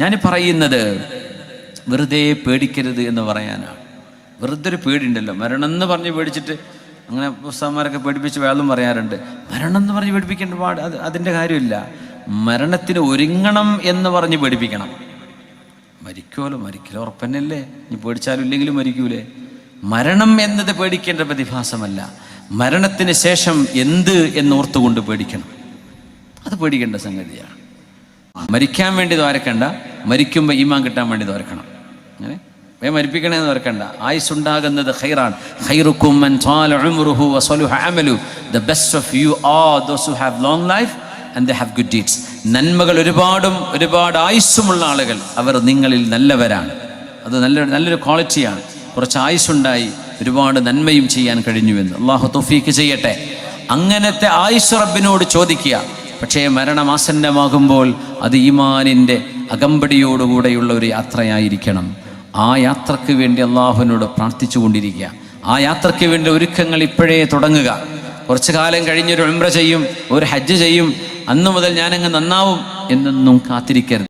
ഞാൻ പറയുന്നത് വെറുതെ പേടിക്കരുത് എന്ന് പറയാനാണ്. വെറുതെ ഒരു പേടിയുണ്ടല്ലോ. മരണം എന്ന് പറഞ്ഞ് പേടിച്ചിട്ട് അങ്ങനെ പുസ്തകന്മാരൊക്കെ പേടിപ്പിച്ച് വേളും പറയാറുണ്ട്. മരണം എന്ന് പറഞ്ഞ് പേടിപ്പിക്കേണ്ട പാട് അത് അതിന്റെ കാര്യമില്ല. മരണത്തിന് ഒരുങ്ങണം എന്ന് പറഞ്ഞ് പേടിപ്പിക്കണം. മരിക്കുമല്ലോ. മരിക്കലോ ഉറപ്പന്നല്ലേ? ഇനി പേടിച്ചാലും ഇല്ലെങ്കിലും മരിക്കൂലേ? മരണം എന്നത് പേടിക്കേണ്ട പ്രതിഭാസമല്ല. മരണത്തിന് ശേഷം എന്ത് എന്ന് എന്നോർത്തുകൊണ്ട് പേടിക്കണം. അത് പേടിക്കേണ്ട സംഗതിയാണ്. മരിക്കാൻ വേണ്ടി ദ്വാരക്കണ്ട മരിക്കുമ്പോൾ ഈമാൻ കിട്ടാൻ വേണ്ടി തോർക്കണം അങ്ങനെ വേ മരിപ്പിക്കണേന്ന് ഓർക്കണ്ട. ആയുസ് ഉണ്ടാകുന്നത് ഹൈറാണ് the best of you are those have long life and they have good deeds നന്മകൾ ഒരുപാടും ഒരുപാട് ആയുസ്സുമുള്ള ആളുകൾ അവർ നിങ്ങളിൽ നല്ലവരാണ്. അത് നല്ല നല്ലൊരു ക്വാളിറ്റിയാണ്. കുറച്ച് ആയുസ്സുണ്ടായി ഒരുപാട് നന്മയും ചെയ്യാൻ കഴിഞ്ഞുവെന്ന്. അള്ളാഹു തൊഫീക്ക് ചെയ്യട്ടെ. അങ്ങനത്തെ ആയുസ് റബ്ബിനോട് ചോദിക്കുക. പക്ഷേ മരണമാസന്നമാകുമ്പോൾ അത് ഈമാനിന്റെ അകമ്പടിയോടുകൂടെയുള്ള ഒരു യാത്രയായിരിക്കണം. ആ യാത്രയ്ക്ക് വേണ്ടി അള്ളാഹുവിനോട് പ്രാർത്ഥിച്ചു കൊണ്ടിരിക്കുക ആ യാത്രയ്ക്ക് വേണ്ടി ഒരുക്കങ്ങൾ ഇപ്പോഴേ തുടങ്ങുക. കുറച്ചു കാലം കഴിഞ്ഞൊരു ഉംറ ചെയ്യും ഒരു ഹജ്ജ് ചെയ്യും അന്നു മുതൽ ഞാനങ്ങ് നന്നാവും എന്നൊന്നും കാത്തിരിക്കരുത്.